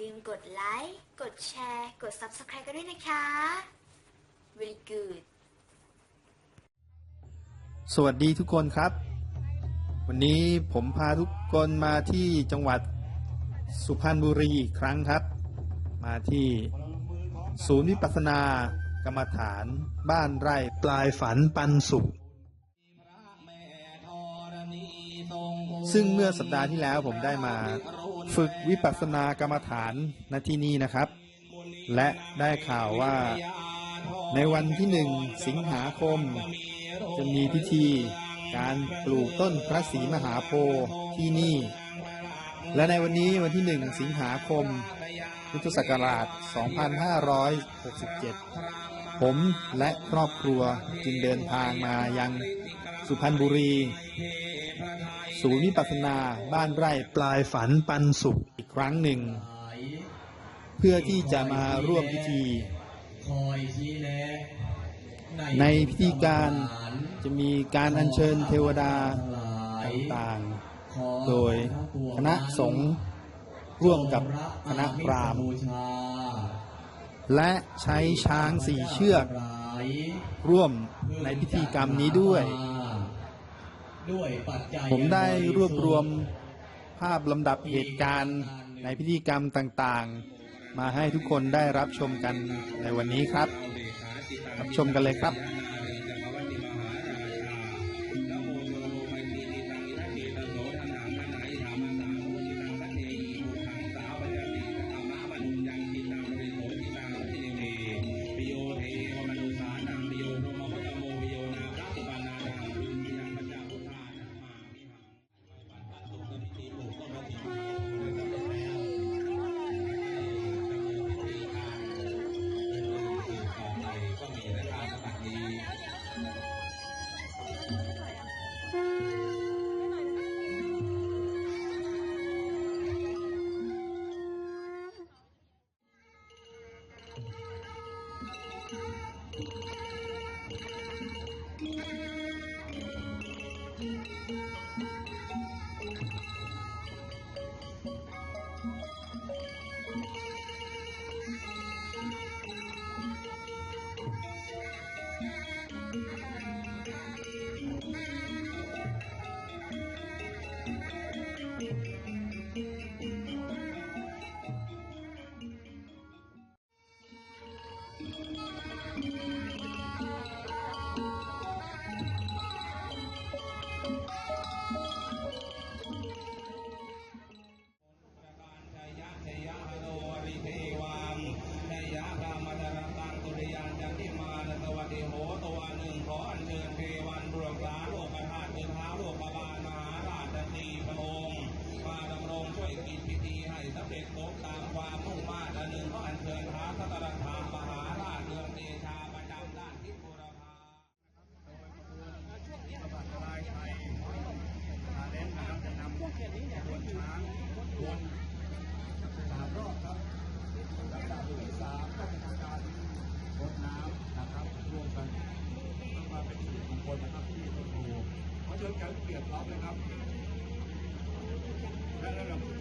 ลืมกดไลค์ กดแชร์ กด Subscribe กันด้วยนะคะ very good สวัสดีทุกคนครับ วันนี้ผมพาทุกคนมาที่จังหวัดสุพรรณบุรีอีกครั้งครับ มาที่ศูนย์วิปัสสนากรรมฐาน บ้านไร่ปลายฝันปันสุข ซึ่งเมื่อสัปดาห์ที่แล้วผมได้มา ฝึกวิปัสสนากรรมฐานณที่นี่นะครับ และได้ข่าวว่าในวันที่หนึ่งสิงหาคม จะมีพิธีการปลูกต้นพระศรีมหาโพธิ์ที่นี่ และในวันนี้วันที่หนึ่งสิงหาคมพุทธศักราช 2567 ผมและครอบครัวจึงเดินทางมายังสุพรรณบุรี ศูนย์วิปัสสนา บ้านไร่ปลายฝันปันสุขอีกครั้งหนึ่ง เพื่อที่จะมาร่วมพิธี ในพิธีการจะมีการอัญเชิญเทวดาต่างๆ โดยคณะสงฆ์ร่วมกับคณะพรามและใช้ช้างสี่เชือก ร่วมในพิธีกรรมนี้ด้วย ผมได้รวบรวมภาพลำดับเหตุการณ์ในพิธีกรรมต่างๆ มาให้ทุกคนได้รับชมกันในวันนี้ครับ รับชมกันเลยครับ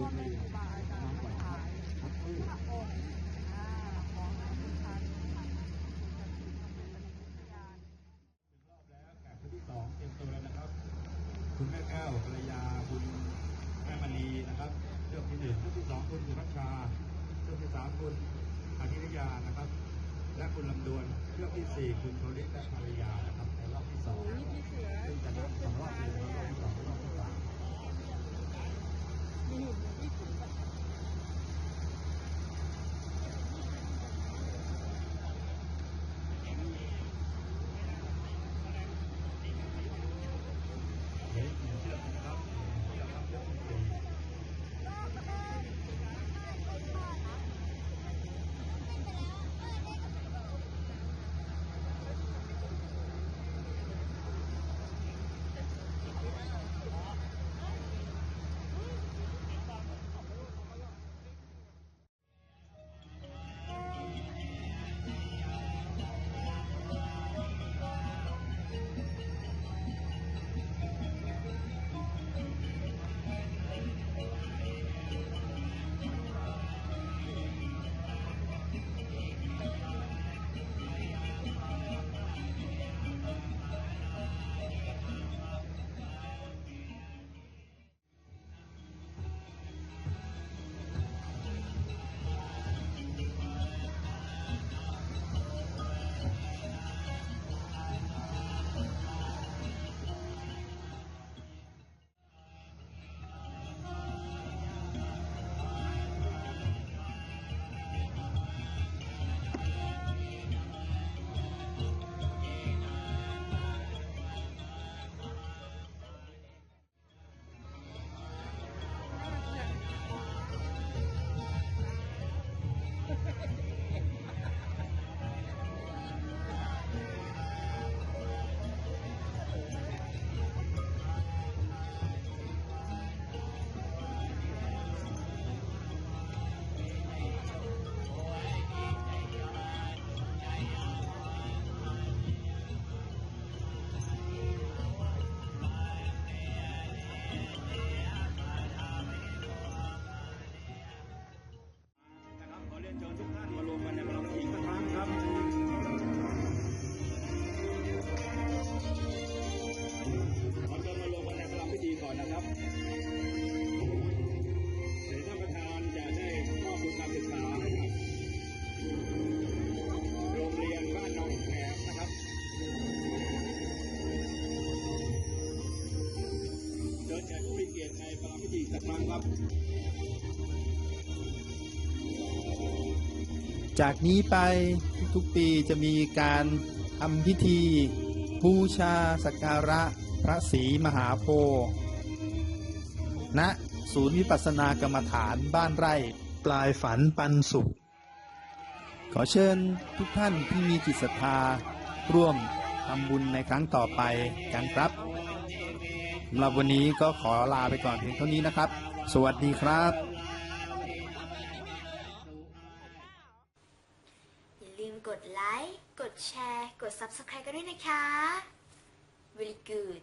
สองเตรียมตัวแล้วนะครับ คุณแม่แก้วภรรยาคุณแม่มณีนะครับเรื่องที่หนึ่งเรื่องที่สองคุณสุรัชชาเรื่องที่สามคุณอาทิตยานะครับ และคุณลำดวนเรื่องที่สี่คุณโทริศและภรรยานะครับในรอบที่สองซึ่งจะนับสองรอบเป็นรอบที่สองและรอบที่สาม จากนี้ไปทุกปีจะมีการทำพิธีบูชาสักการะพระศรีมหาโพธิ์ณศูนย์วิปัสสนากรรมฐานบ้านไร่ ปลายฝันปันสุข ขอเชิญทุกท่านที่มีจิตศรัทธาร่วมทำบุญในครั้งต่อไปกันครับ สำหรับวันนี้ก็ขอลาไปก่อนเพียงเท่านี้นะครับ สวัสดีครับ อย่าลืมกดไลค์ กดแชร์ กด Subscribe กันด้วยนะคะ very good